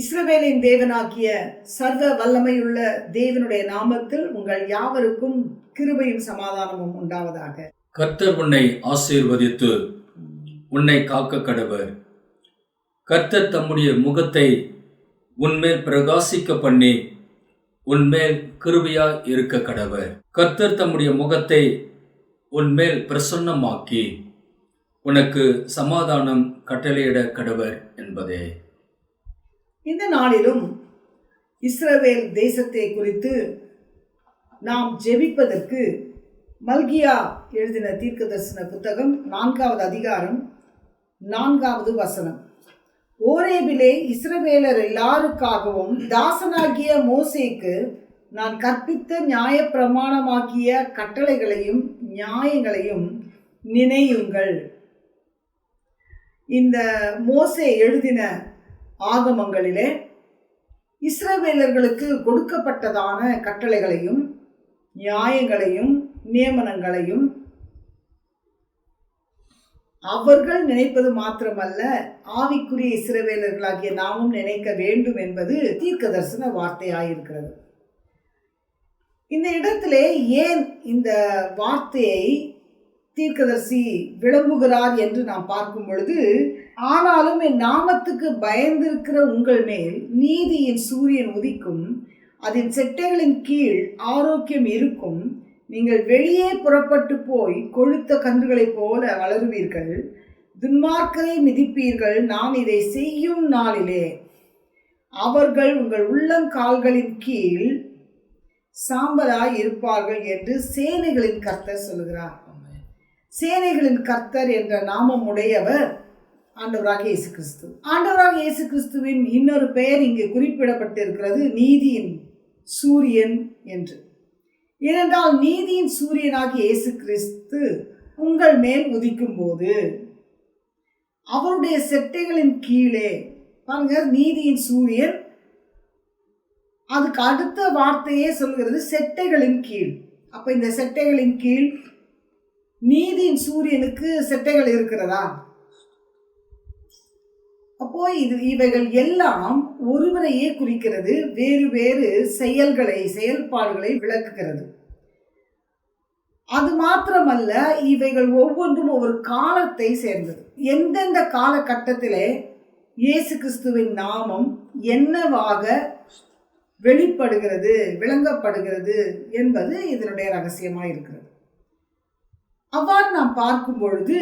இஸ்ரவேலின் தேவனாகிய சர்வ வல்லமையுள்ள தேவனுடைய நாமத்தில் உங்கள் யாவருக்கும் கிருபையும் சமாதானமும் உண்டாவதாக. கர்த்தர் உன்னை ஆசீர்வதித்து உன்னை காக்க கடவர். கர்த்தர் தம்முடைய முகத்தை உன்மேல் பிரகாசிக்க பண்ணி உன்மேல் கிருபையாய் இருக்க கடவர். கர்த்தர் தம்முடைய முகத்தை உன்மேல் பிரசன்னமாக்கி உனக்கு சமாதானம் கட்டளையிட கடவர் என்பதே. இந்த நாளிலும் இஸ்ரவேல் தேசத்தை குறித்து நாம் ஜெபிப்பதற்கு மல்கியா எழுதின தீர்க்கதரிசன புத்தகம் நான்காவது அதிகாரம் நான்காவது வசனம். ஓரேபிலே இஸ்ரவேலர் எல்லாருக்காகவும் தாசனாகிய மோசேக்கு நான் கற்பித்த நியாய பிரமாணமாக்கிய கட்டளைகளையும் நியாயங்களையும் நினையுங்கள். இந்த மோசே எழுதின ஆகமங்களிலே இஸ்ரவேலர்களுக்கு கொடுக்கப்பட்டதான கட்டளைகளையும் நியாயங்களையும் நியமனங்களையும் அவர்கள் நினைப்பது மாத்திரமல்ல ஆவிக்குரிய இஸ்ரவேலர்களாகிய நாமும் நினைக்க வேண்டும் என்பது தீர்க்க தரிசன வார்த்தையாயிருக்கிறது. இந்த இடத்திலே ஏன் இந்த வார்த்தையை தீர்க்கதரிசி விளம்புகிறார் என்று நாம் பார்க்கும் பொழுது ஆனாலும் என் நாமத்துக்கு பயந்திருக்கிற உங்கள் மேல் நீதியின் சூரியன் உதிக்கும் அதன் செட்டைகளின் கீழ் ஆரோக்கியம் இருக்கும் நீங்கள் வெளியே புறப்பட்டு போய் கொழுத்த கன்றுகளைப் போல வளருவீர்கள் துன்மார்க்கரை மிதிப்பீர்கள் நான் இதை செய்யும் நாளிலே. அவர்கள் உங்கள் உள்ளங்கால்களின் கீழ் சாம்பலாய் இருப்பார்கள் என்று சேனைகளின் கர்த்தர் சொல்கிறார் சேனைகளின் கர்த்தர் என்ற நாமம் உடையவர் ஆண்டவராக இயேசு கிறிஸ்து ஆண்டவராக இயேசு கிறிஸ்துவின் இன்னொரு பெயர் இங்கு குறிப்பிடப்பட்டிருக்கிறது நீதியின் சூரியன் என்று. ஏனென்றால் நீதியின் சூரியனாகிய இயேசு கிறிஸ்து உங்கள் மேல் உதிக்கும் போது அவருடைய செட்டைகளின் கீழே பாருங்க நீதியின் சூரியன் அதுக்கு அடுத்த வார்த்தையே சொல்கிறது செட்டைகளின் கீழ். அப்ப இந்த செட்டைகளின் கீழ் நீதியின் சூரியனுக்கு செட்டைகள் இருக்கிறதா? அப்போ இது இவைகள் எல்லாம் ஒருவரையே குறிக்கிறது வேறு வேறு செயல்களை செயல்பாடுகளை விளக்குகிறது. அது மாத்திரமல்ல இவைகள் ஒவ்வொன்றும் ஒவ்வொரு காலத்தை சேர்ந்தது. எந்தெந்த காலகட்டத்திலே இயேசு கிறிஸ்துவின் நாமம் என்னவாக வெளிப்படுகிறது விளங்கப்படுகிறது என்பது இதனுடைய ரகசியமாக இருக்கிறது. அவ்வாறு நாம் பார்க்கும் பொழுது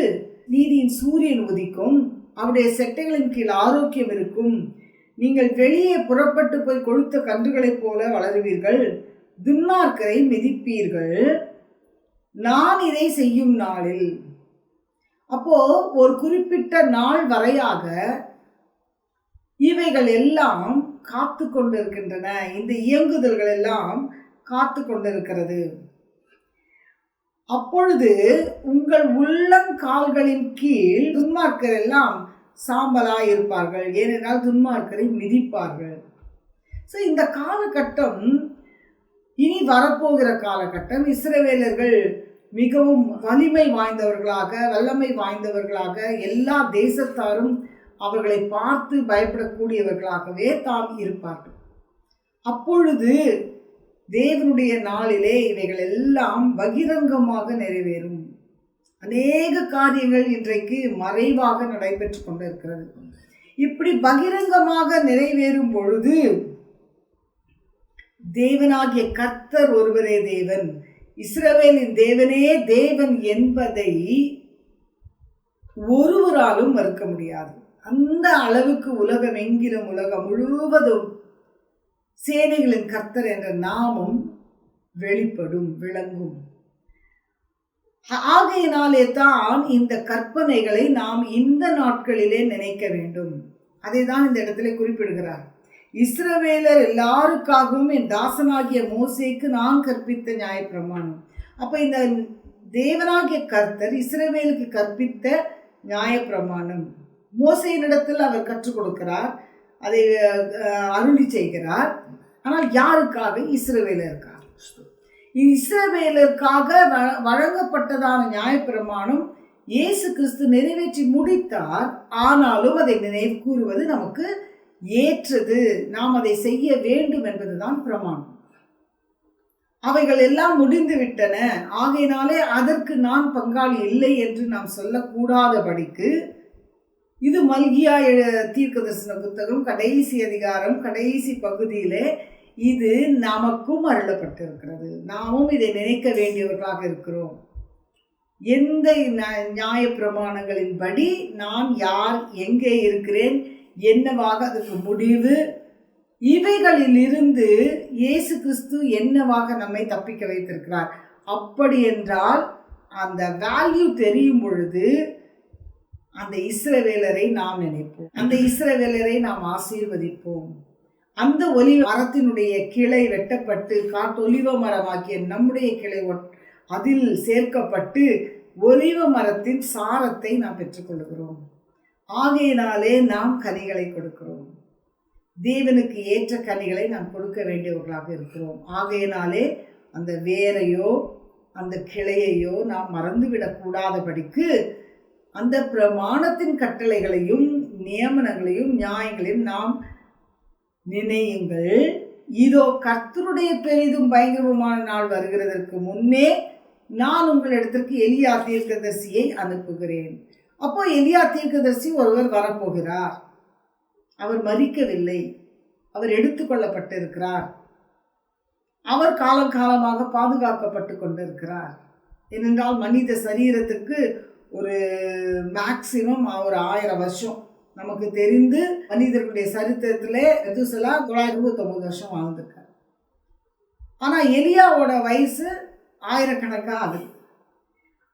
நீதியின் சூரியன் உதிக்கும் அவருடைய செட்டைகளின் கீழ் ஆரோக்கியம் இருக்கும். நீங்கள் வெளியே புறப்பட்டு போய் கொழுத்த கன்றுகளைப் போல வளருவீர்கள் துன்மார்க்கரை மிதிப்பீர்கள். நான் இதை செய்யும் நாளில். அப்போ ஒரு குறிப்பிட்ட நாள் வரையாக இவைகள் எல்லாம் காத்து கொண்டிருக்கின்றன. இந்த இயங்குதல்கள் எல்லாம் காத்து கொண்டிருக்கிறது. அப்பொழுது உங்கள் உள்ளங்கால்களின் கீழ் துன்மார்க்கர் எல்லாம் சாம்பலாக இருப்பார்கள். ஏனென்றால் துன்மார்க்கரை மிதிப்பார்கள். ஸோ இந்த காலகட்டம் இனி வரப்போகிற காலகட்டம் இஸ்ரவேலர்கள் மிகவும் வலிமை வாய்ந்தவர்களாக வல்லமை வாய்ந்தவர்களாக எல்லா தேசத்தாரும் அவர்களை பார்த்து பயப்படக்கூடியவர்களாகவே தாம் இருப்பார்கள். அப்பொழுது தேவனுடைய நாளிலே இவைகள் எல்லாம் பகிரங்கமாக நிறைவேறும். அநேக காரியங்கள் இன்றைக்கு மறைவாக நடைபெற்று கொண்டிருக்கிறது. இப்படி பகிரங்கமாக நிறைவேறும் பொழுது தேவனாகிய கர்த்தர் ஒருவரே தேவன். இஸ்ரவேலின் தேவனே தேவன் என்பதை ஒருவராலும் மறுக்க முடியாது. அந்த அளவுக்கு உலகம் எங்கிலும் உலகம் முழுவதும் சேனைகளின் கர்த்தர் என்ற நாமம் வெளிப்படும் விளங்கும். ஆகையினாலே தான் இந்த கற்பனைகளை நாம் இந்த நாட்களிலே நினைக்க வேண்டும். அதை தான் இந்த இடத்துல குறிப்பிடுகிறார். இஸ்ரவேலர் எல்லாருக்காகவும் என் தாசனாகிய மோசேக்கு நான் கற்பித்த நியாயப்பிரமாணம். அப்போ இந்த தேவனாகிய கர்த்தர் இஸ்ரவேலுக்கு கற்பித்த நியாயப்பிரமாணம். மோசையினிடத்தில் அவர் கற்றுக் கொடுக்கிறார். அதை அருளி செய்கிறார். ஆனால் யாருக்காக? இஸ்ரவேலருக்காக. இஸ்ரவேலருக்காக வழங்கப்பட்டதான நியாயப்பிரமாணம் இயேசு கிறிஸ்து நிறைவேற்றி முடித்தார். ஆனாலும் அதை நினைவு கூறுவது நமக்கு ஏற்றது. நாம் அதை செய்ய வேண்டும் என்பதுதான் பிரமாணம். அவைகள் எல்லாம் முடிந்து விட்டன ஆகையினாலே அதற்கு நான் பங்காளி இல்லை என்று நாம் சொல்லக்கூடாதபடிக்கு இது மல்கியா தீர்க்க தரிசன புத்தகம் கடைசி அதிகாரம் கடைசி பகுதியிலே இது நமக்கும் அருளப்பட்டிருக்கிறது. நாமும் இதை நினைக்க வேண்டியவர்களாக இருக்கிறோம். எந்த ந- நியாய பிரமாணங்களின்படி நான் யார் எங்கே இருக்கிறேன் என்னவாக அதுக்கு முடிவு இவைகளிலிருந்து இயேசு கிறிஸ்து என்னவாக நம்மை தப்பிக்க வைத்திருக்கிறார்? அப்படி என்றால் அந்த வேல்யூ தெரியும் பொழுது அந்த இஸ்ரவேலரை நாம் நினைப்போம். அந்த இஸ்ரவேலரை நாம் ஆசீர்வதிப்போம். அந்த ஒலி மரத்தினுடைய கிளை வெட்டப்பட்டு காட்டொலிவ மரமாக்கிய நம்முடைய கிளை ஒட்- அதில் சேர்க்கப்பட்டு ஒலிவ மரத்தின் சாரத்தை நாம் பெற்றுக்கொள்கிறோம் ஆகையினாலே நாம் கனிகளை கொடுக்கிறோம். தேவனுக்கு ஏற்ற கனிகளை நாம் கொடுக்க வேண்டியவர்களாக இருக்கிறோம். ஆகையினாலே அந்த வேரையோ அந்த கிளையையோ நாம் மறந்துவிடக்கூடாதபடிக்கு அந்த பிரமாணத்தின் கட்டளைகளையும் நியமனங்களையும் நியாயங்களையும் நாம் நினையுங்கள். இதோ கர்த்தருடைய பெரிதும் பயங்கரமான நாள் வருகிறதற்கு முன்னே நான் உங்களிடத்திற்கு எலியா தீர்க்கதர்சியை அனுப்புகிறேன். அப்போ எலியா தீர்க்கதரிசி ஒருவர் வரப்போகிறார். அவர் மறிக்கவில்லை. அவர் எடுத்துக்கொள்ளப்பட்டிருக்கிறார் அவர் காலம் காலமாக பாதுகாக்கப்பட்டு கொண்டிருக்கிறார். ஏனென்றால் மனித சரீரத்துக்கு ஒரு மேக்சிமம் ஒரு ஆயிரம் வருஷம். நமக்கு தெரிந்து மனிதர்களுடைய சரித்திரத்திலே மெதுசலா தொள்ளாயிரத்தி இருபத்தொம்பது வருஷம் வாழ்ந்திருக்கார். ஆனால் எலியாவோட வயசு ஆயிரக்கணக்காக ஆகுது.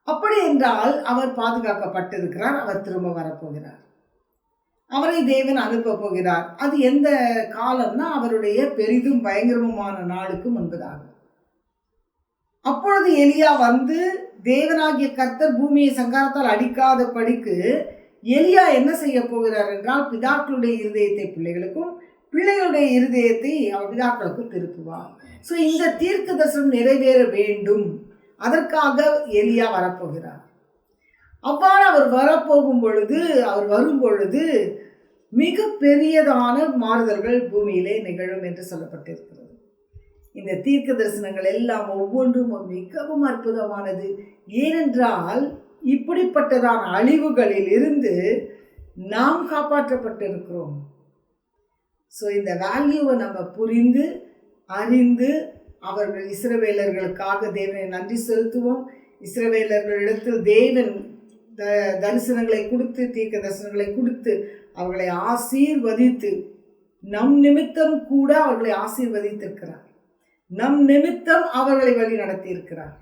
அப்படி என்றால் அவர் பாதுகாக்கப்பட்டிருக்கிறார் அவர் திரும்ப வரப்போகிறார். அவரை தேவன் அனுப்ப போகிறார். அது எந்த காலம்னா அவருடைய பெரிதும் பயங்கரமுமான நாளுக்கு முன்பதாகும். அப்பொழுது எலியா வந்து தேவனாகிய கர்த்தர் பூமியை சங்காரத்தால் அடிக்காத படிக்கு எலியா என்ன செய்ய போகிறார் என்றால் பிதாக்களுடைய இருதயத்தை பிள்ளைகளுக்கும் பிள்ளைகளுடைய இருதயத்தை அவர் பிதாக்களுக்கும் திருப்புவார். ஸோ இந்த தீர்க்க தரிசனம் நிறைவேற வேண்டும். அதற்காக எலியா வரப்போகிறார். அவ்வாறு அவர் வரப்போகும் பொழுது அவர் வரும் பொழுது மிக பெரியதான மாறுதல்கள் பூமியிலே நிகழும் என்று சொல்லப்பட்டிருக்கிறது. இந்த தீர்க்க தரிசனங்கள் எல்லாம் ஒவ்வொன்றும் மிகவும் அற்புதமானது. ஏனென்றால் இப்படிப்பட்டதான அழிவுகளில் இருந்து நாம் காப்பாற்றப்பட்டிருக்கிறோம். ஸோ இந்த வேல்யூவை நம்ம புரிந்து அறிந்து அவர்கள் இஸ்ரவேலர்களுக்காக தேவனை நன்றி செலுத்துவோம். இஸ்ரவேலர்களிடத்தில் தேவன் த தரிசனங்களை கொடுத்து தீர்க்க தரிசனங்களை கொடுத்து அவர்களை ஆசீர்வதித்து நம் நிமித்தம் கூட அவர்களை ஆசீர்வதித்திருக்கிறார். நம் நிமித்தம் அவர்களை வழி நடத்தியிருக்கிறார்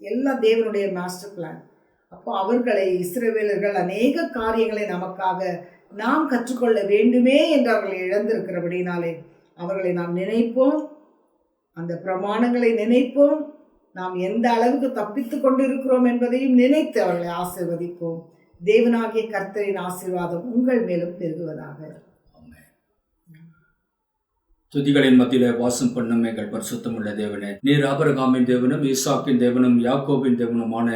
எல்லாம் தேவனுடைய மாஸ்டர் பிளான் அப்போ அவர்களை இஸ்ரவேலர்கள் அநேக காரியங்களை நமக்காக நாம் கற்றுக்கொள்ள வேண்டுமே என்று அவர்களை இழந்திருக்கிறபடினாலே அவர்களை நாம் நினைப்போம். அந்த பிரமாணங்களை நினைப்போம். நாம் எந்த அளவுக்கு தப்பித்து கொண்டிருக்கிறோம் என்பதையும் நினைத்து அவர்களை ஆசீர்வதிப்போம். தேவனாகிய கர்த்தரின் ஆசீர்வாதம் உங்கள் மேலும் பெருகுவதாக. துதிகளின் மத்தியில வாசம் பண்ணும் எங்கள் பரிசுத்தமுள்ள தேவனே நீர் ஆபரகாமின் தேவனும் ஈசாக்கின் தேவனும் யாக்கோபின் தேவனுமான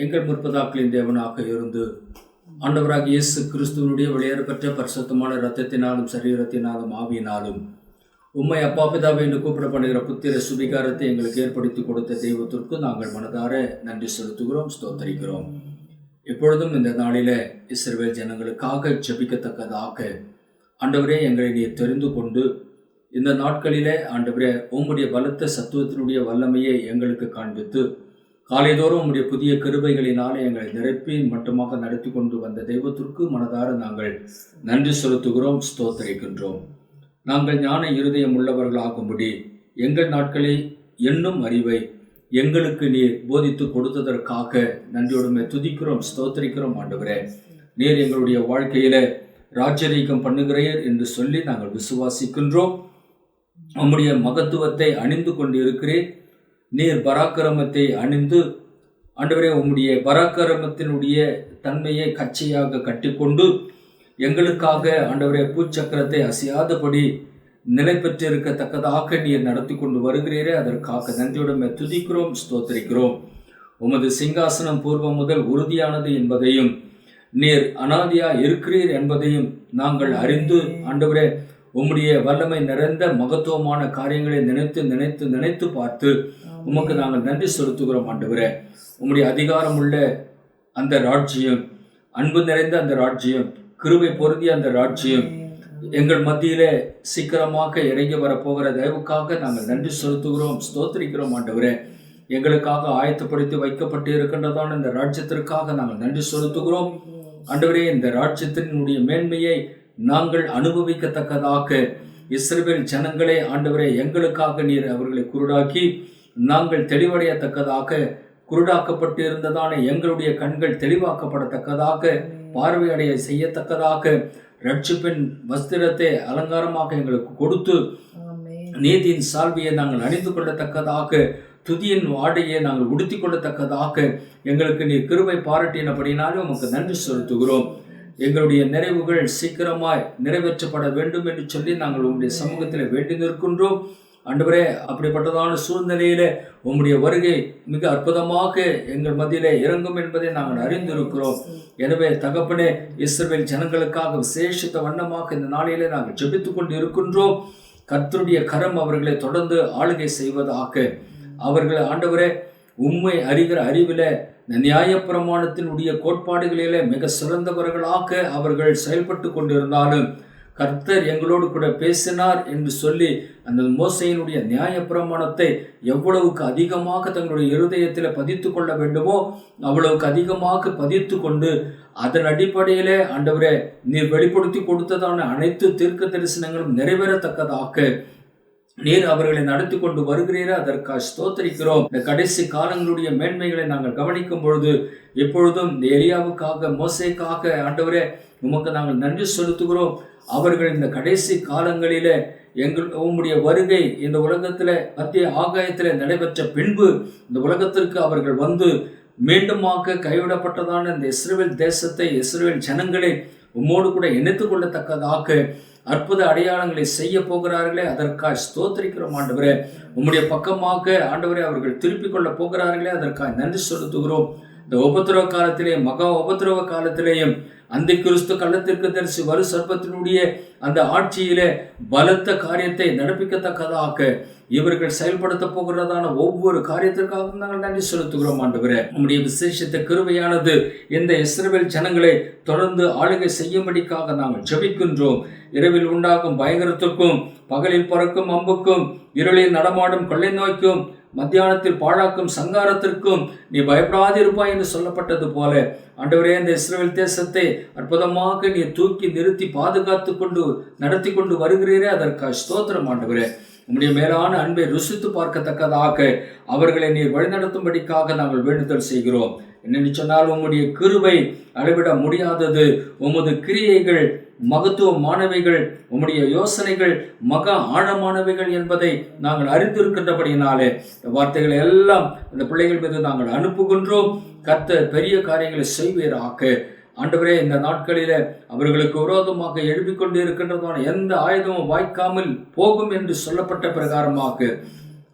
எங்கள் முற்பதாக்களின் தேவனாக இருந்து ஆண்டவராக இயேசு கிறிஸ்துவனுடைய வெளியேறப்பட்ட பரிசுத்தமான இரத்தத்தினாலும் சரீரத்தினாலும் ஆவியினாலும் உம்மை அப்பா பிதாவை என்று கூப்பிடப்படுகிற புத்திர சுபிகாரத்தை எங்களுக்கு ஏற்படுத்தி கொடுத்த தெய்வத்திற்கு நாங்கள் மனதார நன்றி செலுத்துகிறோம் ஸ்தோத்தரிக்கிறோம். எப்பொழுதும் இந்த நாளிலே இஸ்ரேல் ஜனங்களுக்காக ஜபிக்கத்தக்கதாக ஆண்டவரே எங்களை நீர் தெரிந்து கொண்டு இந்த நாட்களிலே ஆண்டவரே உம்முடைய பலத்த சத்துவத்தினுடைய வல்லமையை எங்களுக்கு காண்பித்து காலைதோறும் உம்முடைய புதிய கிருபைகளினாலே எங்களை நிரப்பி மட்டுமாக நடத்தி கொண்டு வந்த தெய்வத்திற்கு மனதார நாங்கள் நன்றி செலுத்துகிறோம் ஸ்தோத்தரிக்கின்றோம். நாங்கள் ஞான இருதயம் உள்ளவர்களாகும்படி எங்கள் நாட்களை எண்ணும் அறிவை எங்களுக்கு நீர் போதித்து கொடுத்ததற்காக நன்றியோடுமே துதிக்கிறோம் ஸ்தோத்தரிக்கிறோம் ஆண்டவரே. நீர் எங்களுடைய வாழ்க்கையில ராஜரீகம் பண்ணுகிறீர் என்று சொல்லி நாங்கள் விசுவாசிக்கின்றோம். உம்முடைய மகத்துவத்தை அணிந்து கொண்டு இருக்கிறேன் நீர் பராக்கிரமத்தை அணிந்து ஆண்டவரே உம்முடைய பராக்கிரமத்தினுடைய தன்மையை கச்சையாக கட்டிக்கொண்டு எங்களுக்காக ஆண்டவரே பூச்சக்கரத்தை அசையாதபடி நிலை பெற்றிருக்கத்தக்கதாக நீர் நடத்தி கொண்டு வருகிறீரே. அதற்காக நன்றியுடமே துதிக்கிறோம் ஸ்தோத்திரிக்கிறோம். உமது சிங்காசனம் பூர்வம் முதல் உறுதியானது என்பதையும் நீர் அனாதியா இருக்கிறீர் என்பதையும் நாங்கள் அறிந்து ஆண்டவரே உம்முடைய வல்லமை நிறைந்த மகத்துவமான காரியங்களை நினைத்து நினைத்து நினைத்து பார்த்து உமக்கு நாங்கள் நன்றி செலுத்துகிறோம் ஆண்டவரே. உம்முடைய அதிகாரம் உள்ள அந்த ராஜ்யம் அன்பு நிறைந்த அந்த ராஜ்யம் கிருபை பொருந்திய அந்த ராஜ்யம் எங்கள் மத்தியிலே சீக்கிரமாக இறங்கி வரப்போகிற தயவுக்காக நாங்கள் நன்றி செலுத்துகிறோம் ஸ்தோத்திரிக்கிறோம் ஆண்டவரே. எங்களுக்காக ஆயத்தப்படுத்தி வைக்கப்பட்டு இருக்கின்றதான இந்த ராஜ்யத்திற்காக நாங்கள் நன்றி செலுத்துகிறோம். ஆண்டவரே இந்த ராஜ்யத்தினுடைய மேன்மையை நாங்கள் அனுபவிக்கத்தக்கதாக இஸ்ரவேல் ஜனங்களே ஆண்டவரே எங்களுக்காக நீர் அவர்களை குருடாக்கி நாங்கள் தெளிவடையத்தக்கதாக குருடாக்கப்பட்டு இருந்ததான எங்களுடைய கண்கள் தெளிவாக்கப்படத்தக்கதாக பார்வையடைய செய்யத்தக்கதாக ரட்சிப்பின் வஸ்திரத்தை அலங்காரமாக எங்களுக்கு கொடுத்து. நீதியின் சால்வியை நாங்கள் அணிந்து கொள்ளத்தக்கதாக துதியின் ஆடையை நாங்கள் உடுத்திக் கொள்ளத்தக்கதாக எங்களுக்கு நீ கிருபை பாராட்டினபடினாலே உமக்கு நன்றி செலுத்துகிறோம் எங்களுடைய நிறைவுகள் சீக்கிரமாய் நிறைவேற்றப்பட வேண்டும் என்று சொல்லி நாங்கள் உங்களுடைய சமூகத்தில் வேண்டி நிற்கின்றோம். ஆண்டவரே அப்படிப்பட்டதான சூழ்நிலையிலே உம்முடைய வருகை மிக அற்புதமாக எங்கள் மத்தியிலே இறங்கும் என்பதை நாங்கள் அறிந்திருக்கிறோம். எனவே தகப்பனே இஸ்ரவேல் ஜனங்களுக்காக விசேஷித்த வண்ணமாக இந்த நாளிலே நாங்கள் ஜெபித்துக் கொண்டு இருக்கின்றோம். கர்த்தருடைய கரம் அவர்களை தொடர்ந்து ஆளுகை செய்வதாக. அவர்கள் ஆண்டவரே உண்மை அறிகிற அறிவில இந்த நியாயப்பிரமாணத்தினுடைய கோட்பாடுகளிலே மிக சிறந்தவர்களாக அவர்கள் செயல்பட்டு கொண்டிருந்தாலும் கர்த்தர் எங்களோடு கூட பேசினார் என்று சொல்லி அந்த மோசையினுடைய நியாய பிரமாணத்தை எவ்வளவுக்கு அதிகமாக தங்களுடைய இருதயத்தில் பதித்து கொள்ள வேண்டுமோ அவ்வளவுக்கு அதிகமாக பதித்து கொண்டு அதன் அடிப்படையிலே ஆண்டவரே நீர் வெளிப்படுத்தி கொடுத்ததான அனைத்து தீர்க்க தரிசனங்களும் நிறைவேறத்தக்கதாக நீர் அவர்களை நடத்தி கொண்டு வருகிறீரா? அதற்காக ஸ்தோத்தரிக்கிறோம். இந்த கடைசி காலங்களுடைய மேன்மைகளை நாங்கள் கவனிக்கும் பொழுது எப்பொழுதும் இந்த எலியாவுக்காக மோசைக்காக ஆண்டவரே உமக்கு நாங்கள் நன்றி செலுத்துகிறோம். அவர்கள் இந்த கடைசி காலங்களிலே எங்கள் உம்முடைய வருகை இந்த உலகத்தில் மத்திய ஆகாயத்தில் நடைபெற்ற பின்பு இந்த உலகத்திற்கு அவர்கள் வந்து மீண்டுமாக கைவிடப்பட்டதான இந்த இஸ்ரேல் தேசத்தை இஸ்ரேல் ஜனங்களை உம்மோடு கூட இணைத்து கொள்ளத்தக்கதாக அற்புத அடையாளங்களை செய்ய போகிறார்களே அதற்காக ஸ்தோத்திரிக்கிறோம் ஆண்டவரே. உம்முடைய பக்கமாக ஆண்டவரே அவர்கள் திருப்பிக் கொள்ள போகிறார்களே அதற்காக நன்றி செலுத்துகிறோம். இந்த உபத்திரவ காலத்திலே மகா உபத்திரவ காலத்திலேயும் அந்த கிறிஸ்து கள்ளத்திற்கு தரிசி வலு சர்ப்பத்தினுடைய அந்த ஆட்சியிலே பலத்த காரியத்தை நடப்பிக்கத்தக்கதாக இவர்கள் செயல்படுத்த போகிறதான ஒவ்வொரு காரியத்திற்காகவும் நாங்கள் நன்றி செலுத்துகிறோம் ஆண்டுகிற நம்முடைய விசேஷத்த கருவையானது இந்த இஸ்ரவேல் ஜனங்களை தொடர்ந்து ஆளுகை செய்யும்படிக்காக நாங்கள் ஜபிக்கின்றோம். இரவில் உண்டாகும் பயங்கரத்துக்கும் பகலில் பறக்கும் அம்புக்கும் இருளில் நடமாடும் கொள்ளை நோய்க்கும் மத்தியானத்தில் பாழாக்கும் சங்காரத்திற்கும் நீ பயப்படாதிருப்பாய் என்று சொல்லப்பட்டது போல. ஆண்டவரே இந்த இஸ்ரேல் தேசத்தை அற்புதமாக நீ தூக்கி நிறுத்தி பாதுகாத்து கொண்டு நடத்தி கொண்டு வருகிறீரே. அதற்காக ஸ்தோத்திரம் ஆண்டவரே. உம்முடைய மேலான அன்பை ருசித்து பார்க்கத்தக்கதாக அவர்களை நீர் வழிநடத்தும்படிக்காக நாங்கள் வேண்டுதல் செய்கிறோம். என்னென்னு சொன்னால் உம்முடைய கிருபை அளவிட முடியாதது. உமது கிரியைகள் மகத்துவமானவைகள் உம்முடைய யோசனைகள் மக ஆழமானவைகள் என்பதை நாங்கள் அறிந்திருக்கின்றபடியினாலே இந்த வார்த்தைகளை எல்லாம் இந்த பிள்ளைகள் மீது நாங்கள் அனுப்புகின்றோம். கத்த பெரிய காரியங்களை செய்வீராக. ஆண்டவரே இந்த நாட்களில் அவர்களுக்கு விரோதமாக எழுப்பிக் கொண்டு இருக்கின்றதான எந்த ஆயுதமும் வாய்க்காமல் போகும் என்று சொல்லப்பட்ட பிரகாரமாக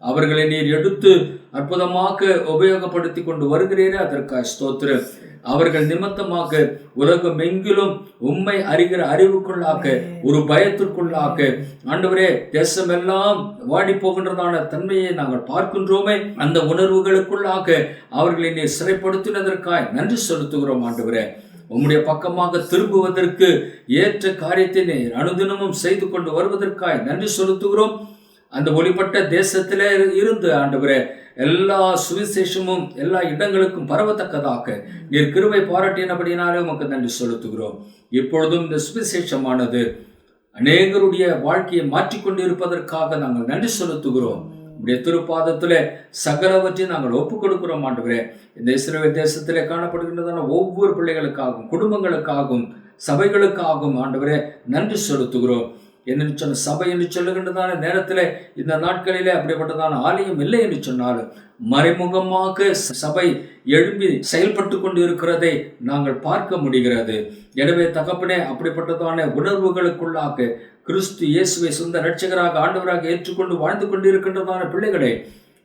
அவர்களை நீர் எடுத்து அற்புதமாக உபயோகப்படுத்தி கொண்டு வருகிறீரே அதற்காக ஸ்தோத்திர அவர்கள் நிமித்தமாக உலகம் எங்கிலும் உண்மை அறிகிற அறிவுக்குள்ளாக்க ஒரு பயத்திற்குள்ளாக்க ஆண்டவரே தேசமெல்லாம் வாடி போகின்றதான தன்மையை நாங்கள் பார்க்கின்றோமே அந்த உணர்வுகளுக்குள்ளாக அவர்களை நீர் சிறைப்படுத்தினதற்காய் நன்றி செலுத்துகிறோம் ஆண்டவரே. உம்முடைய பக்கமாக திரும்புவதற்கு ஏற்ற காரியத்தை அனுதினமும் செய்து கொண்டு வருவதற்காய் நன்றி செலுத்துகிறோம். அந்த ஒளிப்பட்ட தேசத்தில் இருந்து ஆண்டவரே எல்லா சுவிசேஷமும் எல்லா இடங்களுக்கும் பரவத்தக்கதாக நீர் கிருவை பாராட்டினபடினாலே உமக்கு நன்றி செலுத்துகிறோம். இப்பொழுதும் இந்த சுவிசேஷமானது அநேகருடைய வாழ்க்கையை மாற்றிக்கொண்டு இருப்பதற்காக நாங்கள் நன்றி செலுத்துகிறோம். உடைய திருப்பாதத்தில் சகலவற்றையும் நாங்கள் ஒப்புக் கொடுக்கிறோம் ஆண்டவரே. இந்த இஸ்ரேல் தேசத்திலே காணப்படுகின்றதான ஒவ்வொரு பிள்ளைகளுக்காகவும் குடும்பங்களுக்காகவும் சபைகளுக்காகவும் ஆண்டவரே நன்றி செலுத்துகிறோம். என்று சொன்ன சபை என்று சொல்லுகின்றதான நேரத்தில் இந்த நாட்களிலே அப்படிப்பட்டதான ஆலயம் இல்லை என்று சொன்னாலும் மறைமுகமாக சபை எழும்பி செயல்பட்டு கொண்டு இருக்கிறதை நாங்கள் பார்க்க முடிகிறது. எனவே தகப்பனே அப்படிப்பட்டதான உணர்வுகளுக்குள்ளாக கிறிஸ்து இயேசுவை சொந்த ரட்சகராக ஆண்டவராக ஏற்றுக்கொண்டு வாழ்ந்து கொண்டிருக்கின்றதான பிள்ளைகளே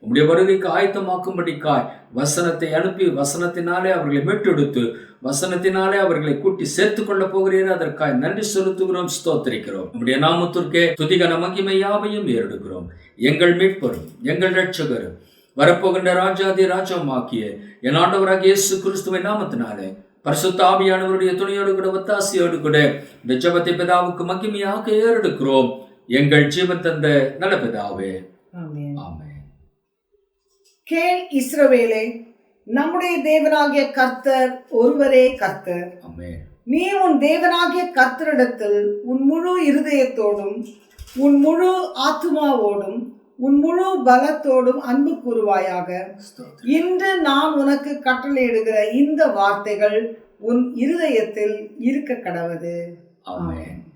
உம்முடைய வருகைக்கு ஆயத்தமாக்கும்படிக்காய் வசனத்தை அனுப்பி வசனத்தினாலே அவர்களை மீட்டெடுத்து வசனத்தினாலே அவர்களை கூட்டி சேர்த்துக் கொள்ள போகிறீர். அதற்காய் நன்றி செலுத்துகிறோம் ஸ்தோத்திரிக்கிறோம். உம்முடைய நாமத்திற்கே துதிகன மகிமை யாவையும் ஏறெடுக்கிறோம். எங்கள் மீட்பரும் எங்கள் ரட்சகரும் வரப்போகின்ற ராஜாதி ராஜாமாக்கிய என் ஆண்டவராக இயேசு கிறிஸ்துவின் நாமத்தினாலே பரிசுத்த ஆவியானவருடைய துணையோடு கூட ஒத்தாசையோடு கூட இந்த ஜெபத்தை பிதாவுக்கு மகிமையாக ஏறெடுக்கிறோம். எங்கள் ஜீவன் தந்த நல்ல பிதாவே. ஆமென். கேள் இஸ்ரவேலே நம்முடைய தேவனாகிய கர்த்தர் ஒருவரே கர்த்தர். நீ உன் தேவனாகிய கர்த்தரிடத்தில் உன் முழு இருதயத்தோடும் உன் முழு ஆத்துமாவோடும் உன் முழு பலத்தோடும் அன்பு கூறுவாயாக. இன்று நான் உனக்கு கட்டளையிடுகிற இந்த வார்த்தைகள் உன் இருதயத்தில் இருக்க கடவது. ஆமென்.